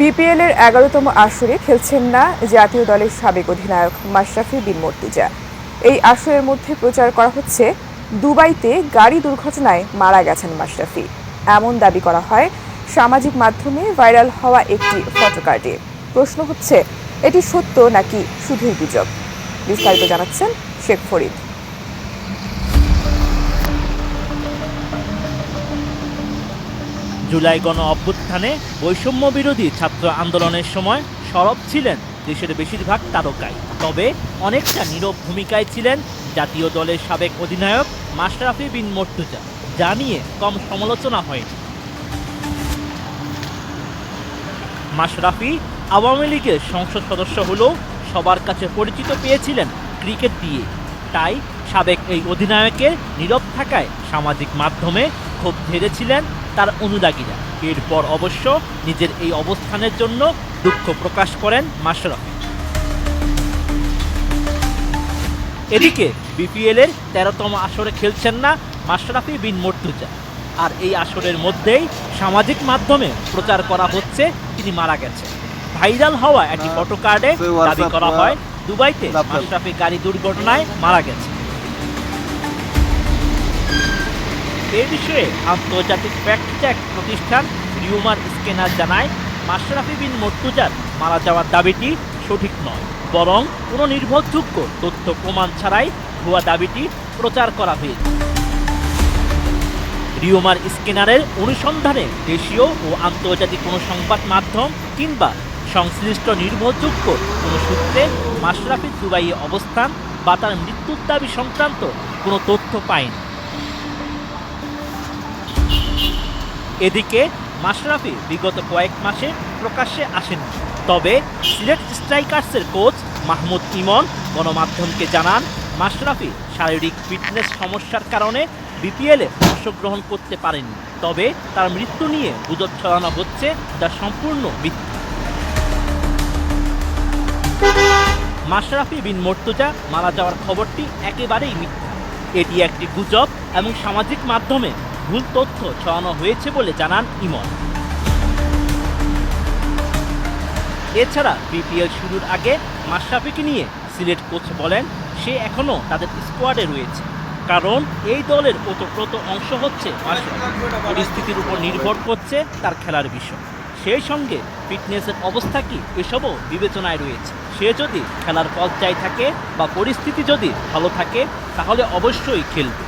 BPL এর এগারোতম আসরে খেলছেন না জাতীয় দলের সাবেক অধিনায়ক মাশরাফি বিন মর্তুজা। এই আসরের মধ্যে প্রচার করা হচ্ছে, দুবাইতে গাড়ি দুর্ঘটনায় মারা গেছেন মাশরাফি। এমন দাবি করা হয়, সামাজিক মাধ্যমে ভাইরাল হওয়া একটি ফটোকার্ডে। প্রশ্ন হচ্ছে, এটি সত্য নাকি শুধুই গুজব? বিস্তারিত জানাচ্ছেন শেখ ফরিদ। জুলাই গণ অভ্যুত্থানে বৈষম্য বিরোধী ছাত্র আন্দোলনের সময় সরব ছিলেন দেশের বেশিরভাগ তারকাই। তবে অনেকটা নীরব ভূমিকায় ছিলেন জাতীয় দলের সাবেক অধিনায়ক মাশরাফি বিন মর্তুজা, যা নিয়ে কম সমালোচনা হয়নি। মাশরাফি আওয়ামী লীগের সংসদ সদস্য হলেও সবার কাছে পরিচিত পেয়েছিলেন ক্রিকেট দিয়ে। তাই সাবেক এই অধিনায়কের নীরব থাকায় সামাজিক মাধ্যমে ক্ষোভ ঝেড়েছিলেন তার অনুরাগীরা এরপর অবশ্য নিজের এই অবস্থানের জন্য দুঃখ প্রকাশ করেন মাশরাফি। এদিকে বিপিএল এর তেরোতম আসরে খেলছেন না মাশরাফি বিন মর্তুজা। আর এই আসরের মধ্যেই সামাজিক মাধ্যমে প্রচার করা হচ্ছে তিনি মারা গেছেন। ভাইরাল হওয়া একটি ফটো কার্ডে দাবি করা হয় দুবাইতে মাশরাফি গাড়ি দুর্ঘটনায় মারা গেছে এ বিষয়ে আন্তর্জাতিক ফ্যাক্ট প্রতিষ্ঠান রিউমার স্ক্যানার জানায়, মাশরাফি বিন মর্তুজার মারা যাওয়ার দাবিটি সঠিক নয়, বরং কোনো নির্ভরযোগ্য তথ্য প্রমাণ ছাড়াই ভুয়া দাবিটি প্রচার করা হয়েছে। রিওমার স্ক্যানারের অনুসন্ধানে দেশীয় ও আন্তর্জাতিক কোনো সংবাদ মাধ্যম কিংবা সংশ্লিষ্ট নির্ভরযোগ্য কোনো সূত্রে মাশরাফি দুবাইয়ে অবস্থান বা তার মৃত্যুর দাবি সংক্রান্ত কোনো তথ্য পায়নি। এদিকে মাশরাফি বিগত কয়েক মাসে প্রকাশ্যে আসেননি তবে সিলেট স্ট্রাইকার্সের কোচ মাহমুদ ইমন গণমাধ্যমকে জানান, মাশরাফি শারীরিক ফিটনেস সমস্যার কারণে বিপিএলে অংশগ্রহণ করতে পারেননি। তবে তার মৃত্যু নিয়ে গুজব ছড়ানো হচ্ছে যা সম্পূর্ণ মিথ্যা। মাশরাফি বিন মর্তুজা মারা যাওয়ার খবরটি একেবারেই মিথ্যা। এটি একটি গুজব এবং সামাজিক মাধ্যমে ভুল তথ্য ছড়ানো হয়েছে বলে জানান ইমন। এছাড়া বিপিএল শুরুর আগে মাশরাফিকে নিয়ে সিলেট কোচ বলেন, সে এখনও তাদের স্কোয়াডে রয়েছে। কারণ এই দলের ওতপ্রোত অংশ হচ্ছে পরিস্থিতির উপর নির্ভর করছে তার খেলার বিষয়। সেই সঙ্গে ফিটনেসের অবস্থা কি এসবও বিবেচনায় রয়েছে। সে যদি খেলার পর্যায়ে থাকে বা পরিস্থিতি যদি ভালো থাকে, তাহলে অবশ্যই খেলবে।